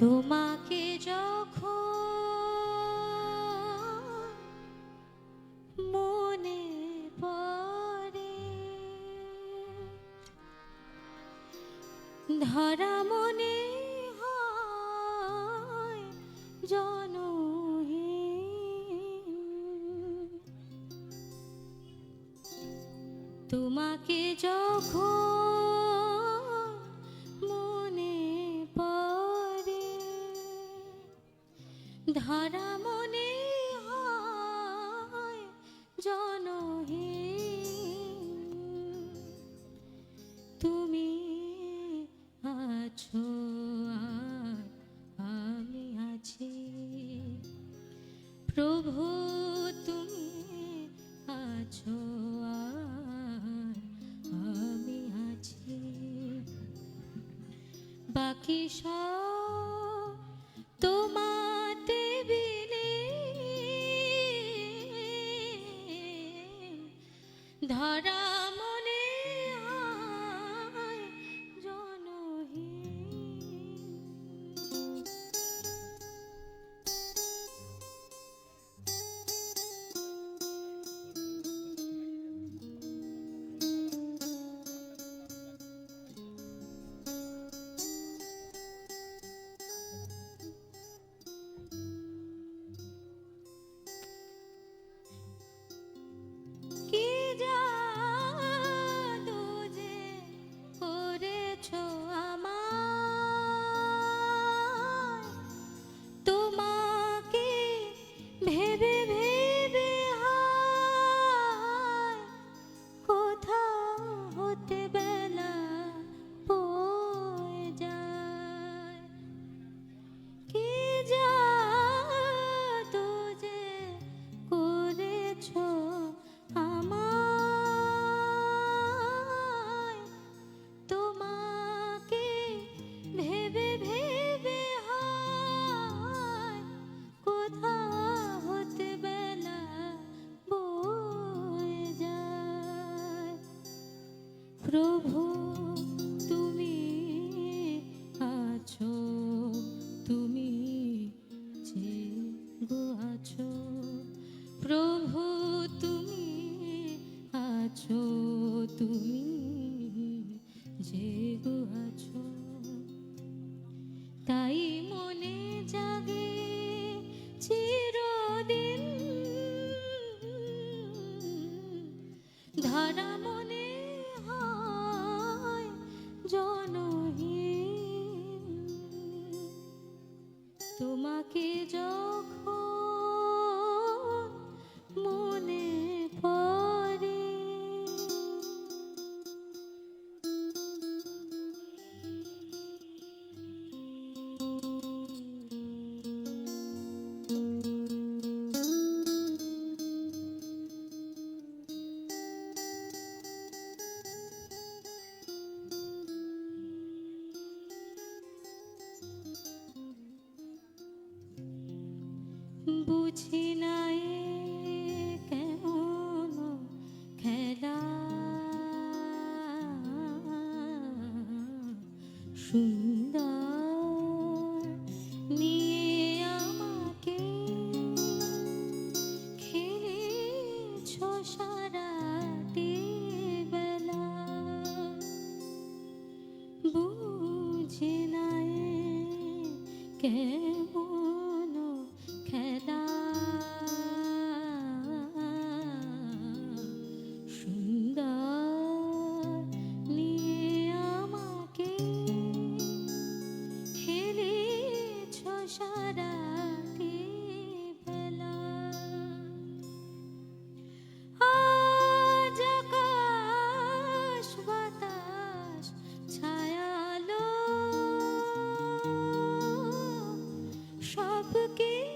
তোমাকে যখন মনে পড়ে ধরা মনে হয় জনহীন। তোমাকে যখন ধরা মনে হয় তুমি আছো আমি আছি। প্রভু তুমি আছো আমি আছি। বাকি সব ধরা তাই মনে এ কেমন খেলা? সুন্দর নিয়ে আমাকে খেলেছ সারাটি বেলা। বুঝি না এ see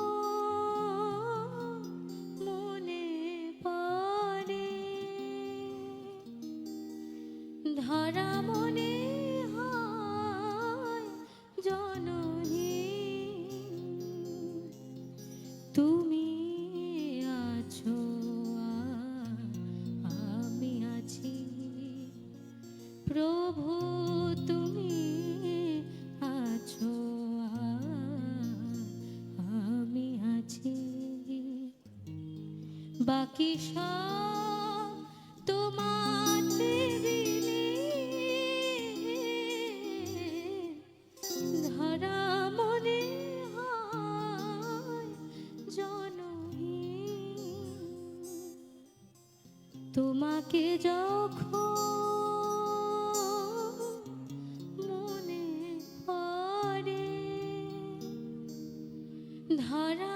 বাকি সব তোমার ধরা মনে তোমাকে যখন মনে পড়ে ধরা